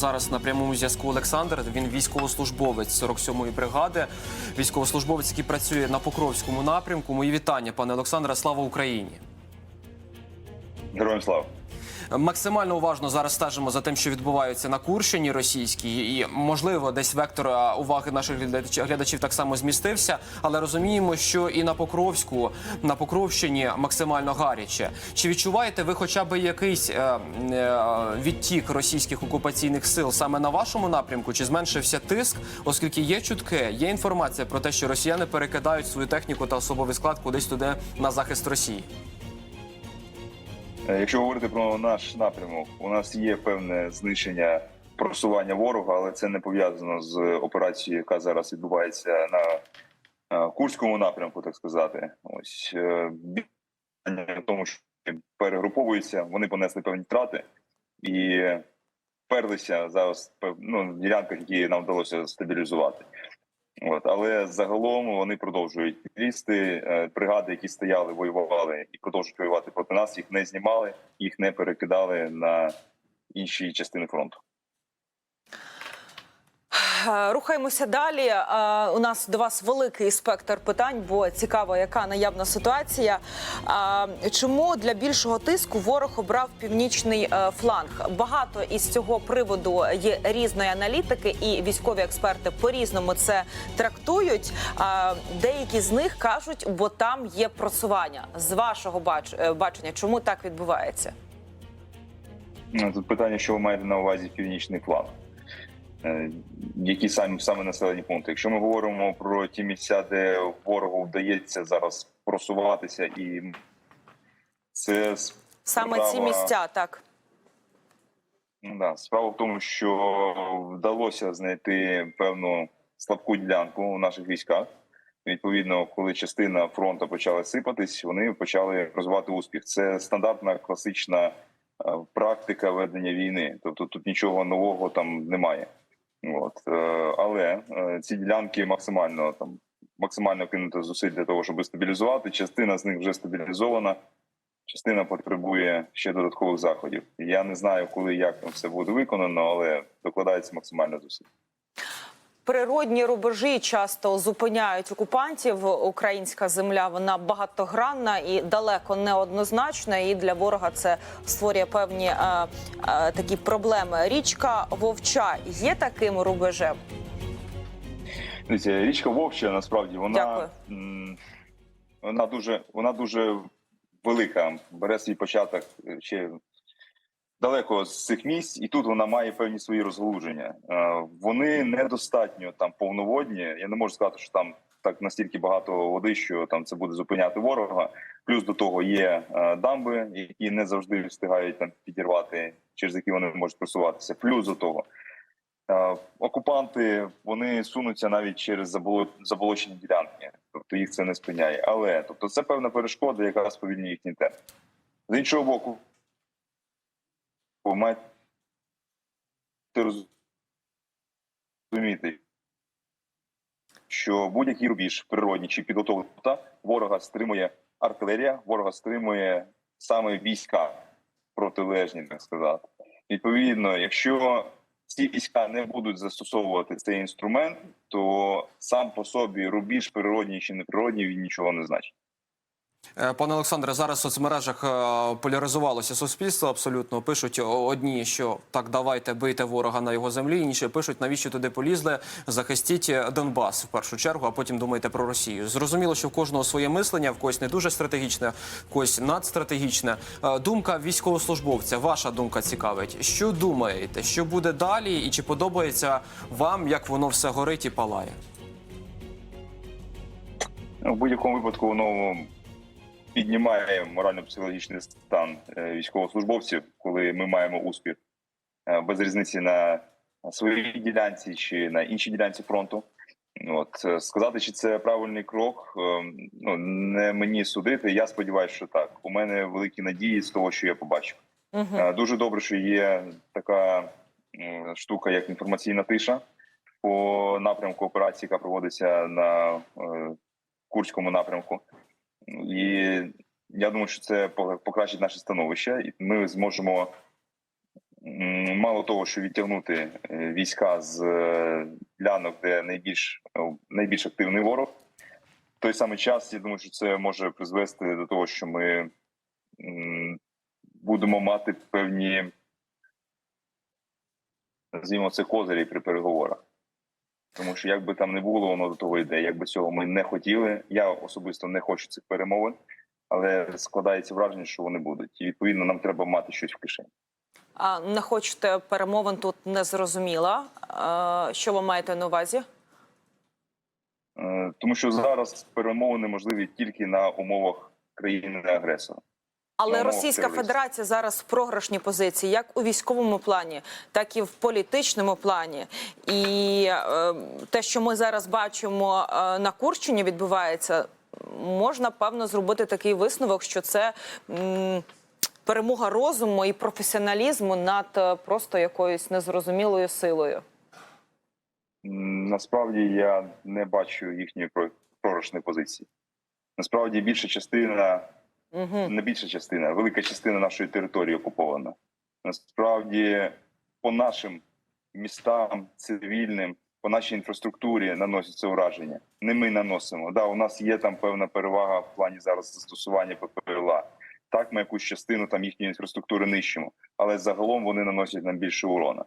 Зараз на прямому зв'язку Олександр. Він військовослужбовець 47-ї бригади, військовослужбовець, який працює на Покровському напрямку. Мої вітання, пане Олександре. Слава Україні! Героям слава. Максимально уважно зараз стежимо за тим, що відбувається на Курщині російській, і можливо, десь вектор уваги наших глядач- глядачів так само змістився, але розуміємо, що і на Покровську, на Покровщині максимально гаряче. Чи відчуваєте ви хоча б якийсь е, е, відтік російських окупаційних сил саме на вашому напрямку? Чи зменшився тиск? Оскільки є чутки, є інформація про те, що росіяни перекидають свою техніку та особовий склад кудись туди на захист Росії? Е, Якщо говорити про наш напрямок, у нас є певне знищення просування ворога, але це не пов'язано з операцією, яка зараз відбувається на е, Курському напрямку, так сказати. Ось е, в тому, що перегруповуються, вони понесли певні втрати і вперлися зараз ну, ділянках, які нам вдалося стабілізувати. От, але загалом вони продовжують лізти. Е, Бригади, які стояли, воювали і продовжують воювати проти нас, їх не знімали, їх не перекидали на інші частини фронту. Е, Рухаємося далі. Е, У нас до вас великий спектр питань, бо цікаво, яка наявна ситуація. Е, Чому для більшого тиску ворог обрав північний фланг? Багато із цього приводу є різної аналітики, і військові експерти по-різному це трактують. Деякі з них кажуть, бо там є просування. З вашого бачення, чому так відбувається? Ну, Тут питання, що ви маєте на увазі північний фланг. Е, Які самі саме населені пункти? Якщо ми говоримо про ті місця, де ворогу вдається зараз просуватися, і це Саме ці місця, так. Ну, Да, справа в тому, що вдалося знайти певну слабку ділянку у наших військах. Відповідно, коли частина фронту почала сипатись, вони почали розвивати успіх. Це стандартна класична е, практика ведення війни. Тобто тут нічого нового там немає. От е, але е, ці ділянки максимально там максимально кинути зусиль для того, щоб стабілізувати. Частина з них вже стабілізована. Частина потребує ще додаткових заходів. Я не знаю, коли як там все буде виконано, але докладається максимально зусиль. Природні рубежі часто зупиняють окупантів. Українська земля вона багатогранна і далеко не однозначна. І для ворога це створює певні е, е, такі проблеми. Річка Вовча є таким рубежем. Річка Вовча насправді вона, Дякую. вона дуже вона дуже велика. Бере свій початок ще далеко з цих місць, і тут вона має певні свої розгалуження. Е, Вони недостатньо там повноводні. Я не можу сказати, що там так настільки багато води, що там це буде зупиняти ворога. Плюс до того є е, дамби, які не завжди встигають там підірвати, через які вони можуть просуватися. Плюс до того. Е, Окупанти вони сунуться навіть через заболо- заболочені ділянки, тобто їх це не спиняє. Але тобто це певна перешкода, яка сповільнює їхній темп. З іншого боку, маєте розуміти, що будь-який рубіж природній чи підготовлений ворога стримує артилерія, ворога стримує саме війська протилежні, так сказати. Відповідно, якщо ці війська не будуть застосовувати цей інструмент, то сам по собі рубіж природній чи неприродній він нічого не значить. Е, Пане Олександре, зараз в соцмережах е, поляризувалося суспільство абсолютно. Пишуть одні, що так давайте бийте ворога на його землі. Інші пишуть, навіщо туди полізли, захистіть Донбас в першу чергу, а потім думайте про Росію. Зрозуміло, що в кожного своє мислення, в когось не дуже стратегічне, в когось надстратегічне. Е, Думка військовослужбовця, ваша думка цікавить. Що думаєте? Що буде далі, і чи подобається вам, як воно все горить і палає? В будь-якому випадку воно піднімає морально-психологічний стан е, військовослужбовців, коли ми маємо успіх е, без різниці на своїй ділянці чи на іншій ділянці фронту. От е, сказати, чи це правильний крок, ну не мені судити. Я сподіваюся, що так. У мене великі надії з того, що я побачив. Е, Дуже добре, що є така штука, як інформаційна тиша по напрямку операції, яка проводиться на Курському напрямку. І я думаю, що це по- покращить наше становище, і ми зможемо мало того, що відтягнути е, війська з е, ділянок, де найбільш найбільш активний ворог. В той самий час я думаю, що це може призвести до того, що ми будемо мати певні називаємо це козирі при переговорах. Тому що як би там не було, воно до того йде. Якби цього ми не хотіли. Я особисто не хочу цих перемовин, але складається враження, що вони будуть. І відповідно нам треба мати щось в кишені. А не хочете перемовин тут не зрозуміла. Що ви маєте на увазі? Е, Тому що зараз перемовини можливі тільки на умовах країни-агресора. Але Ну, Російська. Федерація зараз в програшній позиції, як у військовому плані, так і в політичному плані. І е, те, що ми зараз бачимо е, на Курщині, відбувається, можна певно зробити такий висновок, що це м, перемога розуму і професіоналізму над е, просто якоюсь незрозумілою силою. Насправді я не бачу їхньої про- програшної позиції. Насправді більша частина Угу. не більша частина, велика частина нашої території окупована. Насправді, по нашим містам, цивільним, по нашій інфраструктурі наносяться ураження. Не ми наносимо. Да, у нас є там певна перевага в плані зараз застосування ППЛА. Так, ми якусь частину там їхньої інфраструктури нищимо, але загалом вони наносять нам більше урона.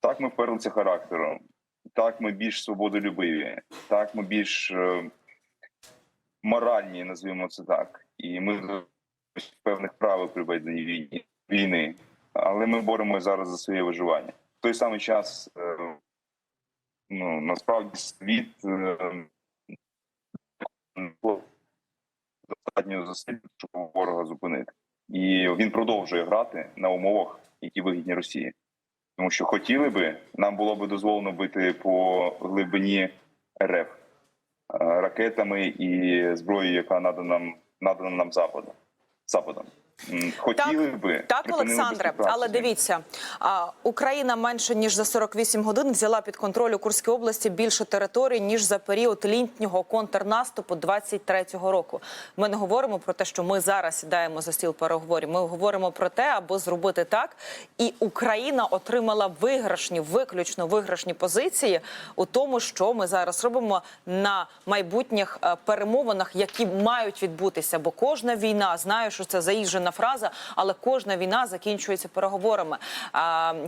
Так, ми вперлися характером. Так, ми більш свободолюбиві. Так, ми більш е, моральні, назвімо це так. І ми певних правил при веденні війни. Але ми боремося зараз за своє виживання. В той самий час, е, ну насправді світ е, достатньо зусиль, щоб ворога зупинити. І він продовжує грати на умовах, які вигідні Росії. Тому що хотіли би, нам було би дозволено бити по глибині РФ ракетами і зброєю, яка надана нам надана нам западом. Западом. Хотіли би Так, Олександре, але дивіться, Україна менше ніж за 48 годин взяла під контроль у Курській області більше територій ніж за період літнього контрнаступу 23-го року. Ми не говоримо про те, що ми зараз сідаємо за стіл переговорів. Ми говоримо про те, аби зробити так, і Україна отримала виграшні, виключно виграшні позиції у тому, що ми зараз робимо на майбутніх е, перемовинах, які мають відбутися. Бо кожна війна знаю, що це заїжджена фраза, але кожна війна закінчується переговорами.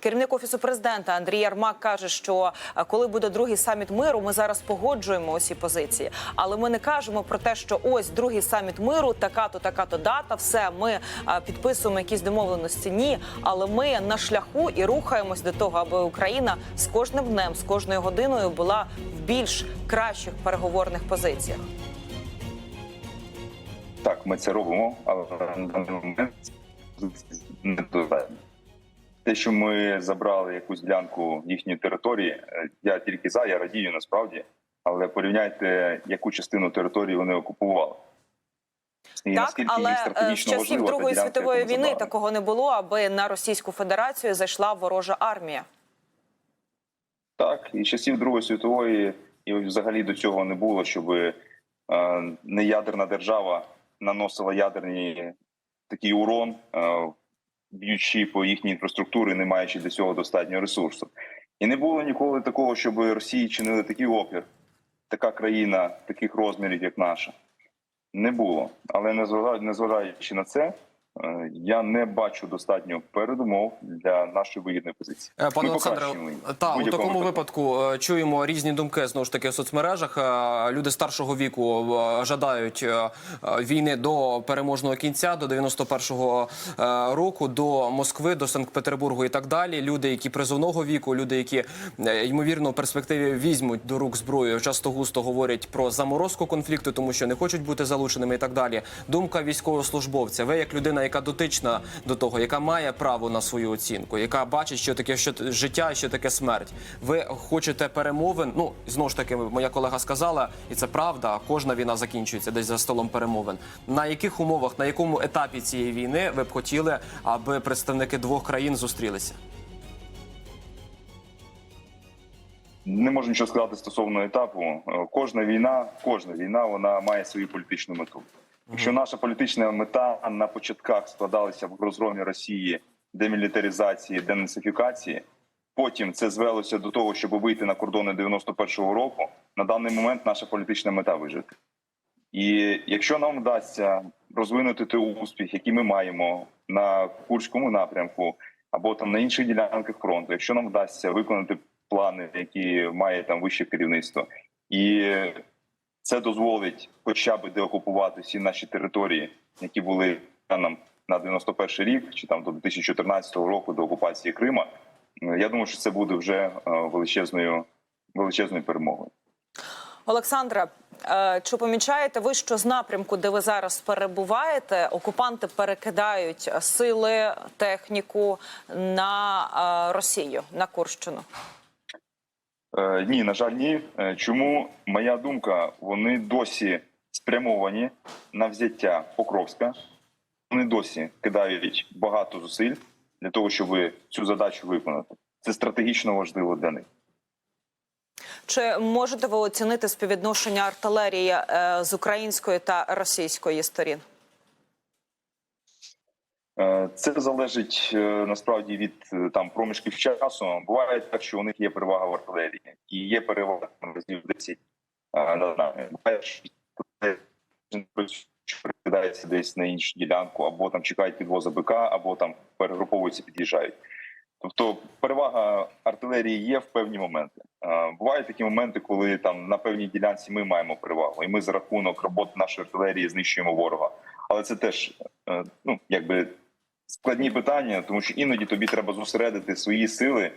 Керівник офісу президента Андрій Ярмак каже, що е, коли буде другий саміт миру, ми зараз погоджуємо усі позиції. Але ми не кажемо про те, що ось другий саміт миру, така-то, така-то дата, все ми е, підписуємо якісь домовленості. Ні, але ми на шляху і рухаємось до того, аби Україна з кожним днем, з кожною годиною була в більш кращих переговорних позиціях. Так, ми це робимо, але на даний момент недостатньо. Те, що ми забрали якусь ділянку їхньої території, е, я тільки за, я радію насправді. Але порівняйте, яку частину території вони окупували. І Так, але е, з часів Другої світової війни забрали. такого не було, аби на Російську Федерацію зайшла ворожа армія. Так, і часів Другої світової, і взагалі до цього не було, щоб е, неядерна держава наносила ядерні такий урон, е, б'ючи по їхній інфраструктурі, не маючи для цього достатньо ресурсу. І не було ніколи такого, щоб Росії чинили такий опір, така країна таких розмірів, як наша. Не було. Але незважаючи на це, я не бачу достатньо передумов для нашої вигідної позиції. Е, Пане Олександре, та у такому випадку е, чуємо різні думки знову ж таки в соцмережах. Е, Люди старшого віку е, жадають е, е, війни до переможного кінця, до 91-го е, року, до Москви, до Санкт-Петербургу і так далі. Люди, які призовного віку, люди, які е, ймовірно в перспективі візьмуть до рук зброю, часто густо говорять про заморозку конфлікту, тому що не хочуть бути залученими і так далі. Думка військовослужбовця. Ви як людина, яка дотична до того, яка має право на свою оцінку, яка бачить, що таке що життя, і що таке смерть. Ви хочете перемовин? Ну знову ж таки, моя колега сказала, і це правда. Кожна війна закінчується десь за столом перемовин. На яких умовах, на якому етапі цієї війни ви б хотіли, аби представники двох країн зустрілися? Не можу нічого сказати стосовно етапу. Е, Кожна війна, кожна війна, вона має свою політичну мету. Якщо наша політична мета на початках складалася в розгромі Росії демілітаризації, денацифікації. Потім це звелося до того, щоб вийти на кордони 91-го року. На даний момент наша політична мета вижити. І якщо нам вдасться розвинути той успіх, який ми маємо на Курському напрямку або там на інших ділянках фронту, якщо нам вдасться виконати плани, які має там вище керівництво, і це дозволить хоча б деокупувати всі наші території, які були нам на 91 рік, чи там до 2014 року до окупації Крима. Я думаю, що це буде вже е, величезною величезною перемогою. Олександре, е, чи помічаєте ви, що з напрямку, де ви зараз перебуваєте, окупанти перекидають сили, техніку на е, Росію, на Курщину? Е, ні, на жаль, ні. Е, Чому моя думка? Вони досі спрямовані на взяття Покровська. Вони досі кидають багато зусиль для того, щоб цю задачу виконати. Це стратегічно важливо для них. Чи можете ви оцінити співвідношення артилерії е, з української та російської сторін? Е, Це залежить е, насправді від е, там проміжків часу. Буває так, що у них є перевага в артилерії і є перевага там, разів 10 е, над нами. Буває, що перекидається десь на іншу ділянку, або там чекають підвоза БК, або там перегруповуються, під'їжджають. Тобто перевага артилерії є в певні моменти. Бувають такі моменти, коли там на певній ділянці ми маємо перевагу, і ми за рахунок роботи нашої артилерії знищуємо ворога. Але це теж ну якби складні питання, тому що іноді тобі треба зосередити свої сили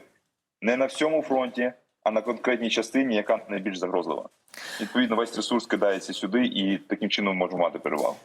не на всьому фронті, а на конкретній частині, яка найбільш загрозлива. Відповідно, весь ресурс кидається сюди, і таким чином можемо мати перевагу.